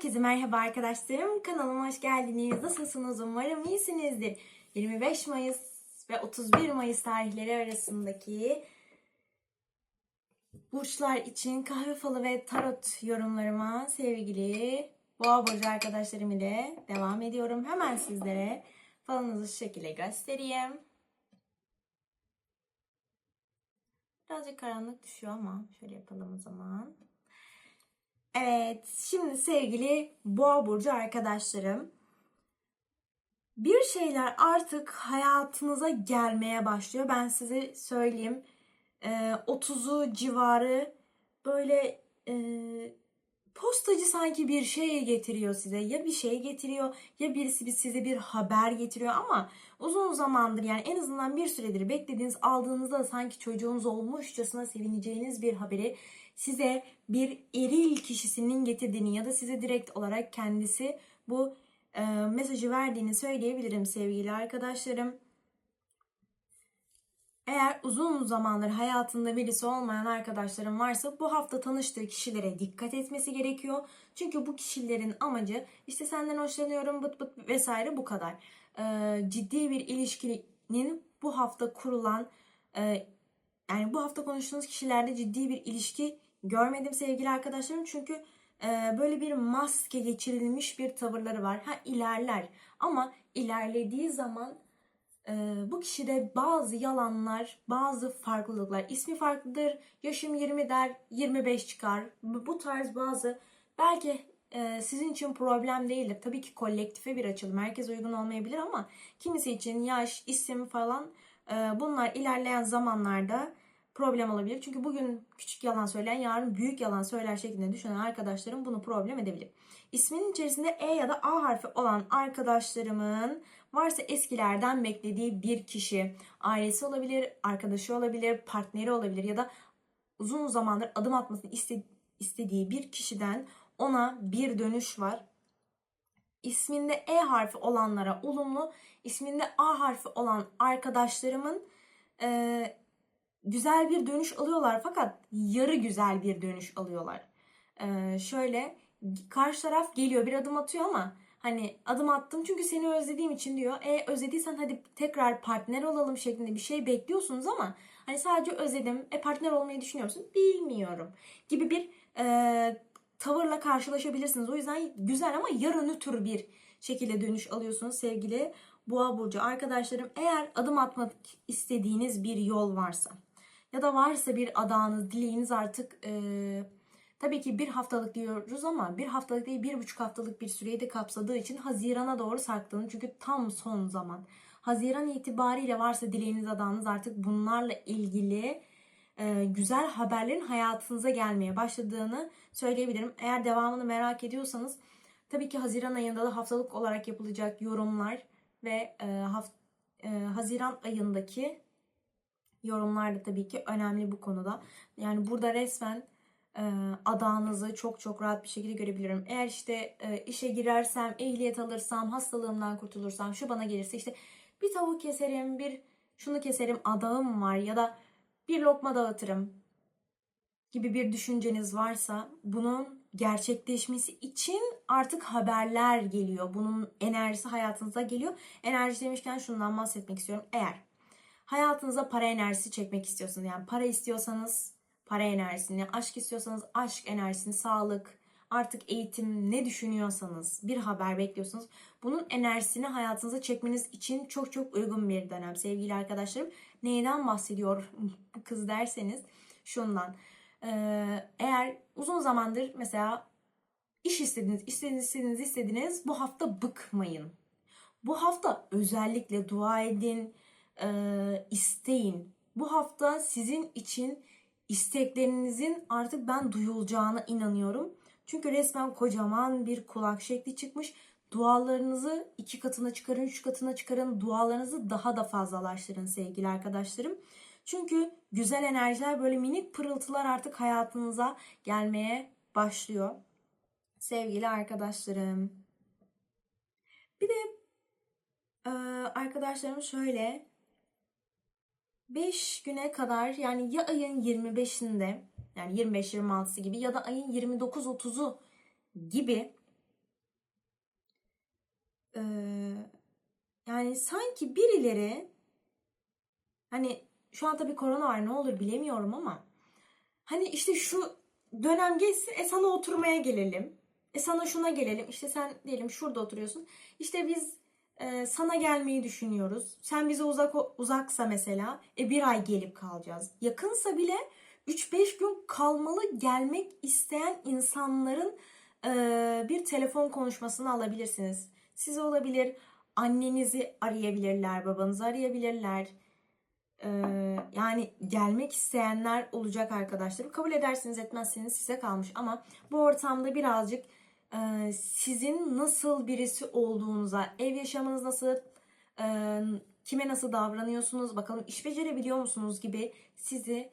Herkese merhaba arkadaşlarım. Kanalıma hoş geldiniz. Nasılsınız? Umarım iyisinizdir. 25 Mayıs ve 31 Mayıs tarihleri arasındaki burçlar için kahve falı ve tarot yorumlarıma sevgili boğa burcu arkadaşlarım ile devam ediyorum. Hemen sizlere falınızı şu şekilde göstereyim. Birazcık karanlık düşüyor ama şöyle yapalım o zaman. Evet, şimdi sevgili Boğa burcu arkadaşlarım, bir şeyler artık hayatınıza gelmeye başlıyor. Ben size söyleyeyim. Ee, 30'u civarı böyle e, postacı sanki bir şey getiriyor size. Ya bir şey getiriyor ya birisi bir- size bir haber getiriyor ama uzun zamandır yani en azından bir süredir beklediğiniz aldığınızda da sanki çocuğunuz olmuşçasına sevineceğiniz bir haberi size bir eril kişisinin getirdiğini ya da size direkt olarak kendisi bu e, mesajı verdiğini söyleyebilirim sevgili arkadaşlarım. Eğer uzun zamandır hayatında birisi olmayan arkadaşlarım varsa bu hafta tanıştığı kişilere dikkat etmesi gerekiyor. Çünkü bu kişilerin amacı işte senden hoşlanıyorum bıt bıt vesaire bu kadar. Ee, ciddi bir ilişkinin bu hafta kurulan e, yani bu hafta konuştuğunuz kişilerde ciddi bir ilişki görmedim sevgili arkadaşlarım. Çünkü e, böyle bir maske geçirilmiş bir tavırları var. Ha ilerler ama ilerlediği zaman ee, bu kişide bazı yalanlar, bazı farklılıklar. İsmi farklıdır. Yaşım 20 der, 25 çıkar. Bu tarz bazı belki e, sizin için problem değildir. Tabii ki kolektife bir açılım. Herkes uygun olmayabilir ama kimisi için yaş, isim falan e, bunlar ilerleyen zamanlarda problem olabilir. Çünkü bugün küçük yalan söyleyen yarın büyük yalan söyler şeklinde düşünen arkadaşlarım bunu problem edebilir. İsminin içerisinde E ya da A harfi olan arkadaşlarımın varsa eskilerden beklediği bir kişi, ailesi olabilir, arkadaşı olabilir, partneri olabilir ya da uzun zamandır adım atmasını iste- istediği bir kişiden ona bir dönüş var. İsminde E harfi olanlara olumlu, isminde A harfi olan arkadaşlarımın güzel bir dönüş alıyorlar fakat yarı güzel bir dönüş alıyorlar. E, şöyle karşı taraf geliyor bir adım atıyor ama hani adım attım çünkü seni özlediğim için diyor. E özlediysen hadi tekrar partner olalım şeklinde bir şey bekliyorsunuz ama hani sadece özledim e partner olmayı düşünüyorsun bilmiyorum gibi bir e, tavırla karşılaşabilirsiniz. O yüzden güzel ama yarı nötr bir şekilde dönüş alıyorsunuz sevgili Boğa burcu arkadaşlarım. Eğer adım atmak istediğiniz bir yol varsa ya da varsa bir adağınız, dileğiniz artık e, tabii ki bir haftalık diyoruz ama bir haftalık değil bir buçuk haftalık bir süreyi de kapsadığı için Haziran'a doğru sarktığını çünkü tam son zaman. Haziran itibariyle varsa dileğiniz adağınız artık bunlarla ilgili güzel haberlerin hayatınıza gelmeye başladığını söyleyebilirim. Eğer devamını merak ediyorsanız tabii ki Haziran ayında da haftalık olarak yapılacak yorumlar ve haft- Haziran ayındaki yorumlar da tabii ki önemli bu konuda. Yani burada resmen e, adağınızı çok çok rahat bir şekilde görebilirim. Eğer işte e, işe girersem, ehliyet alırsam, hastalığımdan kurtulursam, şu bana gelirse işte bir tavuk keserim, bir şunu keserim adağım var ya da bir lokma dağıtırım gibi bir düşünceniz varsa bunun gerçekleşmesi için artık haberler geliyor. Bunun enerjisi hayatınıza geliyor. Enerji demişken şundan bahsetmek istiyorum. Eğer hayatınıza para enerjisi çekmek istiyorsanız yani para istiyorsanız para enerjisini, aşk istiyorsanız aşk enerjisini, sağlık, artık eğitim ne düşünüyorsanız bir haber bekliyorsanız bunun enerjisini hayatınıza çekmeniz için çok çok uygun bir dönem sevgili arkadaşlarım. Neyden bahsediyor bu kız derseniz şundan. Ee, eğer uzun zamandır mesela iş istediniz, istediniz, istediniz, istediniz bu hafta bıkmayın. Bu hafta özellikle dua edin, e, isteyin. Bu hafta sizin için isteklerinizin artık ben duyulacağına inanıyorum. Çünkü resmen kocaman bir kulak şekli çıkmış. Dualarınızı iki katına çıkarın, üç katına çıkarın. Dualarınızı daha da fazlalaştırın sevgili arkadaşlarım. Çünkü güzel enerjiler böyle minik pırıltılar artık hayatınıza gelmeye başlıyor. Sevgili arkadaşlarım. Bir de arkadaşlarım şöyle 5 güne kadar yani ya ayın 25'inde yani 25-26'sı gibi ya da ayın 29-30'u gibi Ee, yani sanki birileri hani şu an tabii korona var ne olur bilemiyorum ama hani işte şu dönem geçsin e sana oturmaya gelelim. E sana şuna gelelim. İşte sen diyelim şurada oturuyorsun. İşte biz e, sana gelmeyi düşünüyoruz. Sen bize uzak uzaksa mesela e bir ay gelip kalacağız. Yakınsa bile 3-5 gün kalmalı gelmek isteyen insanların e, bir telefon konuşmasını alabilirsiniz. Size olabilir, annenizi arayabilirler, babanızı arayabilirler. E, yani gelmek isteyenler olacak arkadaşlarım. Kabul edersiniz etmezseniz size kalmış ama bu ortamda birazcık sizin nasıl birisi olduğunuza, ev yaşamınız nasıl, kime nasıl davranıyorsunuz, bakalım iş becerebiliyor musunuz gibi sizi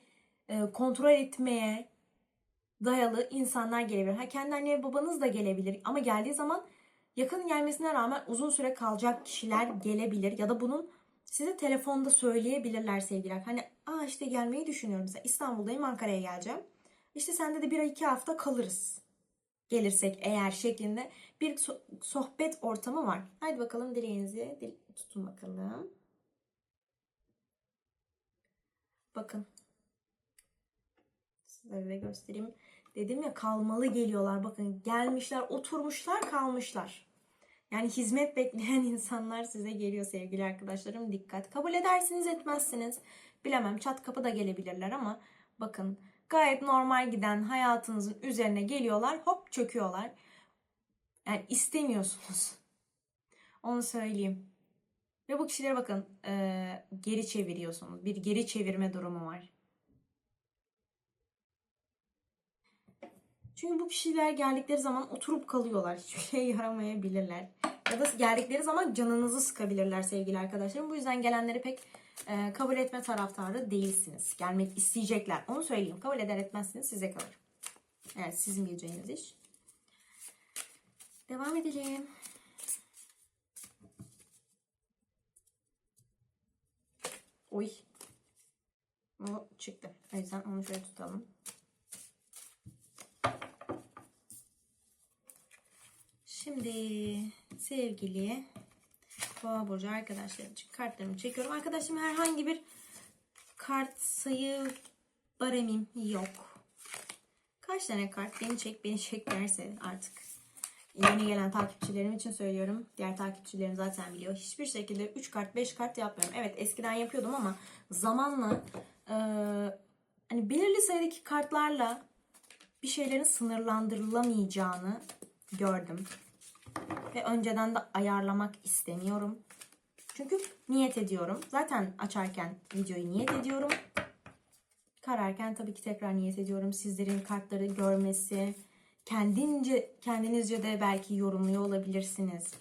kontrol etmeye dayalı insanlar gelebilir. Ha kendi anne babanız da gelebilir ama geldiği zaman yakın gelmesine rağmen uzun süre kalacak kişiler gelebilir ya da bunun size telefonda söyleyebilirler sevgiler. Hani aa işte gelmeyi düşünüyorum. Mesela İstanbul'dayım Ankara'ya geleceğim. İşte sende de bir ay iki hafta kalırız. Gelirsek eğer şeklinde bir so- sohbet ortamı var. Haydi bakalım dileğinizi dil- tutun bakalım. Bakın. Sizlere de göstereyim. Dedim ya kalmalı geliyorlar. Bakın gelmişler, oturmuşlar, kalmışlar. Yani hizmet bekleyen insanlar size geliyor sevgili arkadaşlarım. Dikkat. Kabul edersiniz etmezsiniz. Bilemem çat kapı da gelebilirler ama bakın gayet normal giden hayatınızın üzerine geliyorlar. Hop çöküyorlar. Yani istemiyorsunuz. Onu söyleyeyim. Ve bu kişilere bakın e, geri çeviriyorsunuz. Bir geri çevirme durumu var. Çünkü bu kişiler geldikleri zaman oturup kalıyorlar. Hiçbir şey yaramayabilirler. Ya da geldikleri zaman canınızı sıkabilirler sevgili arkadaşlarım. Bu yüzden gelenleri pek e, kabul etme taraftarı değilsiniz. Gelmek isteyecekler. Onu söyleyeyim. Kabul eder etmezsiniz size kalır. Yani sizin bileceğiniz iş. Devam edelim. Oy. O çıktı. O yüzden onu şöyle tutalım. Şimdi sevgili Boğa Burcu arkadaşlarım için kartlarımı çekiyorum. Arkadaşlarım herhangi bir kart sayı baremim yok. Kaç tane kart beni çek beni çek derse artık yeni gelen takipçilerim için söylüyorum. Diğer takipçilerim zaten biliyor. Hiçbir şekilde 3 kart 5 kart yapmıyorum. Evet eskiden yapıyordum ama zamanla e, hani belirli sayıdaki kartlarla bir şeylerin sınırlandırılamayacağını gördüm. Ve önceden de ayarlamak istemiyorum. Çünkü niyet ediyorum. Zaten açarken videoyu niyet ediyorum. Kararken tabii ki tekrar niyet ediyorum. Sizlerin kartları görmesi, kendince kendinizce de belki yorumluyor olabilirsiniz.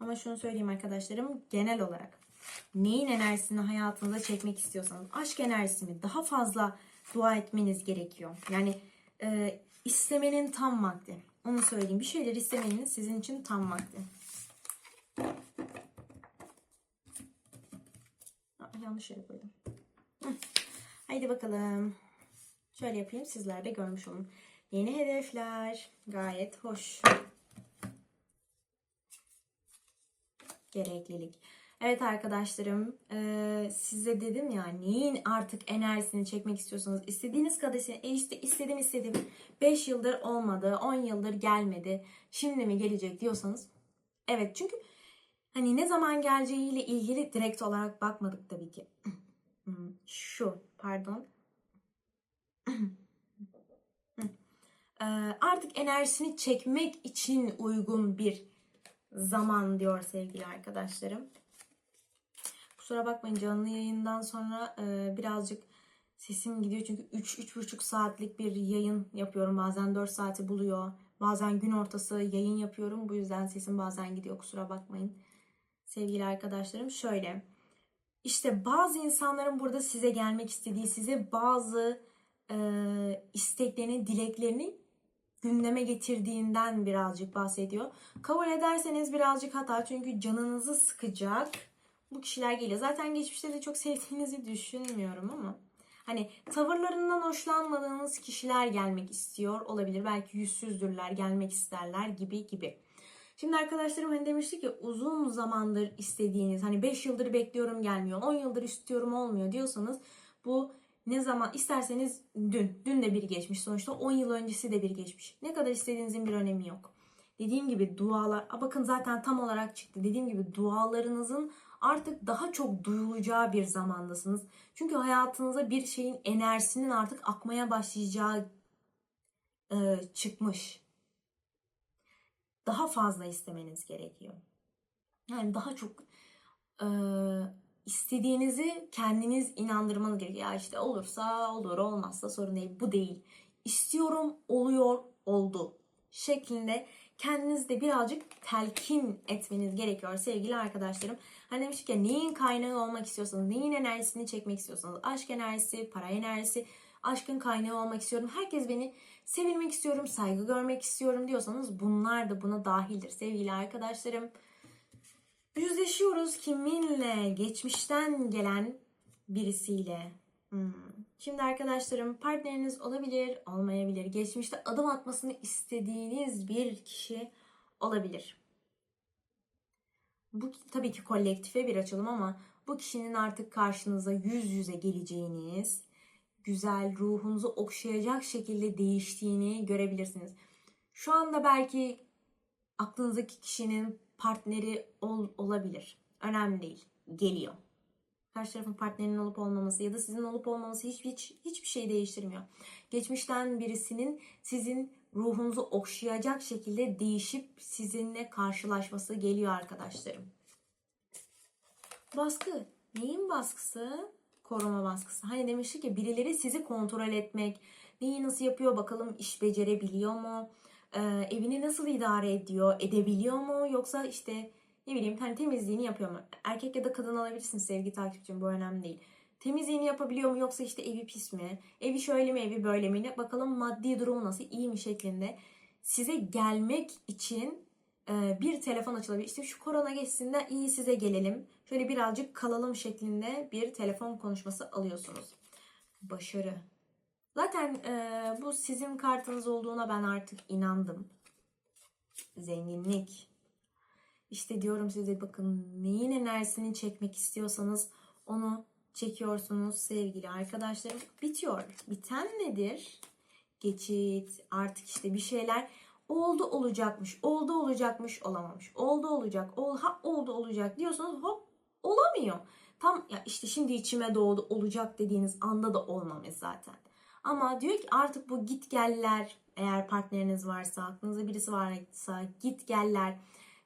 Ama şunu söyleyeyim arkadaşlarım genel olarak neyin enerjisini hayatınıza çekmek istiyorsanız aşk enerjisini daha fazla dua etmeniz gerekiyor. Yani e, istemenin tam vakti. Onu söyleyeyim. Bir şeyler istemenin sizin için tam vakti. Yanlış yere koydum. Haydi bakalım. Şöyle yapayım sizler de görmüş olun. Yeni hedefler. Gayet hoş. Gereklilik. Evet arkadaşlarım e, size dedim ya neyin artık enerjisini çekmek istiyorsanız istediğiniz kadar e işte istedim istedim. 5 yıldır olmadı 10 yıldır gelmedi. Şimdi mi gelecek diyorsanız evet. Çünkü hani ne zaman geleceğiyle ilgili direkt olarak bakmadık tabii ki. Şu pardon. E, artık enerjisini çekmek için uygun bir zaman diyor sevgili arkadaşlarım. Kusura bakmayın canlı yayından sonra e, birazcık sesim gidiyor. Çünkü 3-3,5 saatlik bir yayın yapıyorum. Bazen 4 saati buluyor. Bazen gün ortası yayın yapıyorum. Bu yüzden sesim bazen gidiyor. Kusura bakmayın. Sevgili arkadaşlarım şöyle. İşte bazı insanların burada size gelmek istediği, size bazı e, isteklerini, dileklerini gündeme getirdiğinden birazcık bahsediyor. Kabul ederseniz birazcık hata çünkü canınızı sıkacak bu kişiler geliyor. Zaten geçmişte de çok sevdiğinizi düşünmüyorum ama Hani tavırlarından hoşlanmadığınız kişiler gelmek istiyor olabilir. Belki yüzsüzdürler, gelmek isterler gibi gibi. Şimdi arkadaşlarım hani demişti ki uzun zamandır istediğiniz hani 5 yıldır bekliyorum gelmiyor, 10 yıldır istiyorum olmuyor diyorsanız bu ne zaman isterseniz dün, dün de bir geçmiş sonuçta 10 yıl öncesi de bir geçmiş. Ne kadar istediğinizin bir önemi yok. Dediğim gibi dualar, Aa, bakın zaten tam olarak çıktı. Dediğim gibi dualarınızın artık daha çok duyulacağı bir zamandasınız. Çünkü hayatınıza bir şeyin enerjisinin artık akmaya başlayacağı e, çıkmış. Daha fazla istemeniz gerekiyor. Yani daha çok e, istediğinizi kendiniz inandırmanız gerekiyor. Ya işte olursa olur, olmazsa sorun değil. Bu değil. İstiyorum, oluyor, oldu şeklinde kendinizde birazcık telkin etmeniz gerekiyor sevgili arkadaşlarım. Hani demiştik ya neyin kaynağı olmak istiyorsanız, neyin enerjisini çekmek istiyorsanız, aşk enerjisi, para enerjisi, aşkın kaynağı olmak istiyorum. Herkes beni sevilmek istiyorum, saygı görmek istiyorum diyorsanız bunlar da buna dahildir sevgili arkadaşlarım. Yüzleşiyoruz kiminle? Geçmişten gelen birisiyle. Hmm. Şimdi arkadaşlarım partneriniz olabilir, olmayabilir. Geçmişte adım atmasını istediğiniz bir kişi olabilir. Bu tabii ki kolektife bir açılım ama bu kişinin artık karşınıza yüz yüze geleceğiniz, güzel, ruhunuzu okşayacak şekilde değiştiğini görebilirsiniz. Şu anda belki aklınızdaki kişinin partneri ol, olabilir. Önemli değil. Geliyor. Karşı tarafın partnerinin olup olmaması ya da sizin olup olmaması hiç, hiç hiçbir şey değiştirmiyor. Geçmişten birisinin sizin ruhunuzu okşayacak şekilde değişip sizinle karşılaşması geliyor arkadaşlarım. Baskı. Neyin baskısı? Koruma baskısı. Hani demiştik ki birileri sizi kontrol etmek, neyi nasıl yapıyor bakalım iş becerebiliyor mu? Ee, evini nasıl idare ediyor, edebiliyor mu? Yoksa işte ne bileyim hani temizliğini yapıyor mu? Erkek ya da kadın alabilirsin sevgi takipçim bu önemli değil. Temizliğini yapabiliyor mu yoksa işte evi pis mi? Evi şöyle mi evi böyle mi? Bakalım maddi durumu nasıl iyi mi şeklinde. Size gelmek için e, bir telefon açılabilir. İşte şu korona geçsin de iyi size gelelim. Şöyle birazcık kalalım şeklinde bir telefon konuşması alıyorsunuz. Başarı. Zaten e, bu sizin kartınız olduğuna ben artık inandım. Zenginlik. İşte diyorum size bakın neyin enerjisini çekmek istiyorsanız onu çekiyorsunuz sevgili arkadaşlarım. Bitiyor. Biten nedir? Geçit. Artık işte bir şeyler oldu olacakmış, oldu olacakmış, olamamış. Oldu olacak, ol, ha oldu olacak diyorsanız hop olamıyor. Tam ya işte şimdi içime doğdu olacak dediğiniz anda da olmamış zaten. Ama diyor ki artık bu git geller eğer partneriniz varsa, aklınızda birisi varsa git geller.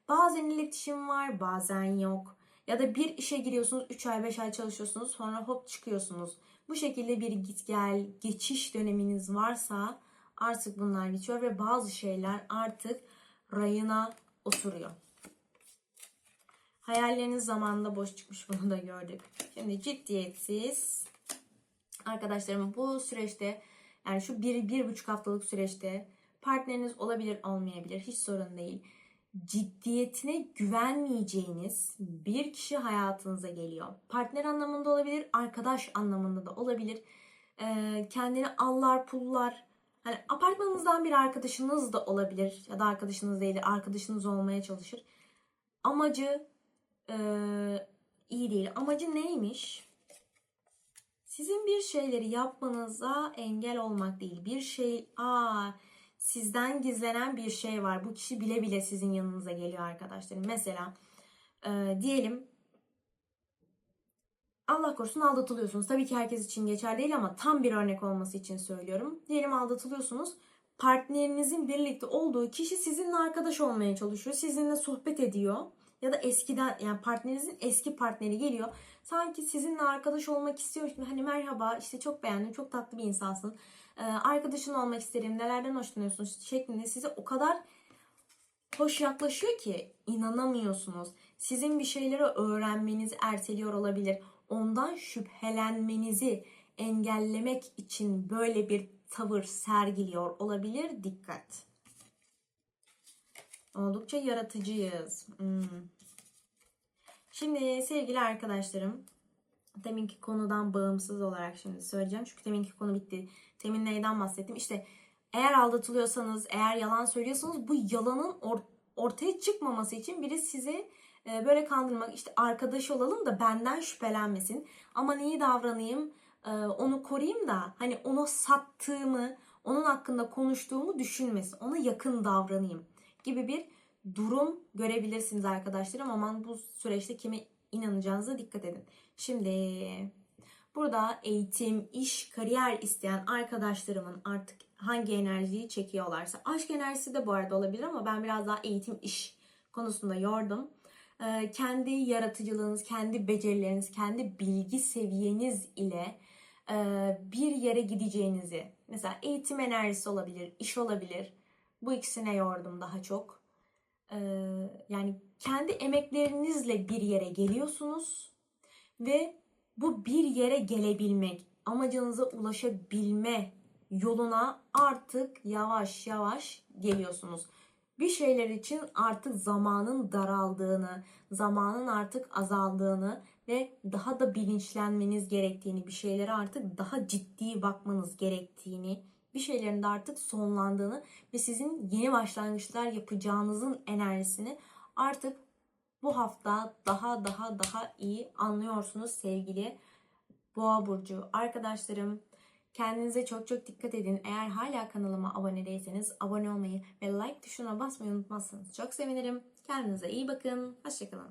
Bazen iletişim var, bazen yok. Ya da bir işe giriyorsunuz, 3 ay 5 ay çalışıyorsunuz, sonra hop çıkıyorsunuz. Bu şekilde bir git gel, geçiş döneminiz varsa artık bunlar bitiyor ve bazı şeyler artık rayına oturuyor. Hayalleriniz zamanında boş çıkmış bunu da gördük. Şimdi ciddiyetsiz arkadaşlarım bu süreçte yani şu bir, bir buçuk haftalık süreçte partneriniz olabilir olmayabilir hiç sorun değil. Ciddiyetine güvenmeyeceğiniz bir kişi hayatınıza geliyor. Partner anlamında olabilir, arkadaş anlamında da olabilir. Ee, kendini allar pullar Hani apartmanınızdan bir arkadaşınız da olabilir ya da arkadaşınız değil arkadaşınız olmaya çalışır. Amacı e, iyi değil. Amacı neymiş? Sizin bir şeyleri yapmanıza engel olmak değil. Bir şey, aa sizden gizlenen bir şey var. Bu kişi bile bile sizin yanınıza geliyor arkadaşlarım. Mesela e, diyelim Allah korusun aldatılıyorsunuz. Tabii ki herkes için geçer değil ama tam bir örnek olması için söylüyorum. Diyelim aldatılıyorsunuz. Partnerinizin birlikte olduğu kişi sizinle arkadaş olmaya çalışıyor. Sizinle sohbet ediyor. Ya da eskiden yani partnerinizin eski partneri geliyor. Sanki sizinle arkadaş olmak istiyor. Hani merhaba işte çok beğendim çok tatlı bir insansın. Ee, arkadaşın olmak isterim nelerden hoşlanıyorsunuz şeklinde size o kadar hoş yaklaşıyor ki inanamıyorsunuz. Sizin bir şeyleri öğrenmenizi erteliyor olabilir ondan şüphelenmenizi engellemek için böyle bir tavır sergiliyor olabilir. Dikkat. Oldukça yaratıcıyız. Hmm. Şimdi sevgili arkadaşlarım deminki konudan bağımsız olarak şimdi söyleyeceğim. Çünkü deminki konu bitti. Temin neyden bahsettim? İşte eğer aldatılıyorsanız, eğer yalan söylüyorsanız bu yalanın or- ortaya çıkmaması için biri sizi e, böyle kandırmak, işte arkadaş olalım da benden şüphelenmesin. Aman iyi davranayım, e, onu koruyayım da hani onu sattığımı, onun hakkında konuştuğumu düşünmesin. Ona yakın davranayım gibi bir durum görebilirsiniz arkadaşlarım. Aman bu süreçte kime inanacağınıza dikkat edin. Şimdi burada eğitim, iş, kariyer isteyen arkadaşlarımın artık hangi enerjiyi çekiyorlarsa. Aşk enerjisi de bu arada olabilir ama ben biraz daha eğitim, iş konusunda yordum. Ee, kendi yaratıcılığınız, kendi becerileriniz, kendi bilgi seviyeniz ile e, bir yere gideceğinizi, mesela eğitim enerjisi olabilir, iş olabilir. Bu ikisine yordum daha çok. Ee, yani kendi emeklerinizle bir yere geliyorsunuz ve bu bir yere gelebilmek, amacınıza ulaşabilme yoluna artık yavaş yavaş geliyorsunuz. Bir şeyler için artık zamanın daraldığını, zamanın artık azaldığını ve daha da bilinçlenmeniz gerektiğini, bir şeylere artık daha ciddi bakmanız gerektiğini, bir şeylerin de artık sonlandığını ve sizin yeni başlangıçlar yapacağınızın enerjisini artık bu hafta daha daha daha iyi anlıyorsunuz sevgili Boğa burcu arkadaşlarım. Kendinize çok çok dikkat edin. Eğer hala kanalıma abone değilseniz abone olmayı ve like tuşuna basmayı unutmazsanız çok sevinirim. Kendinize iyi bakın. Hoşçakalın.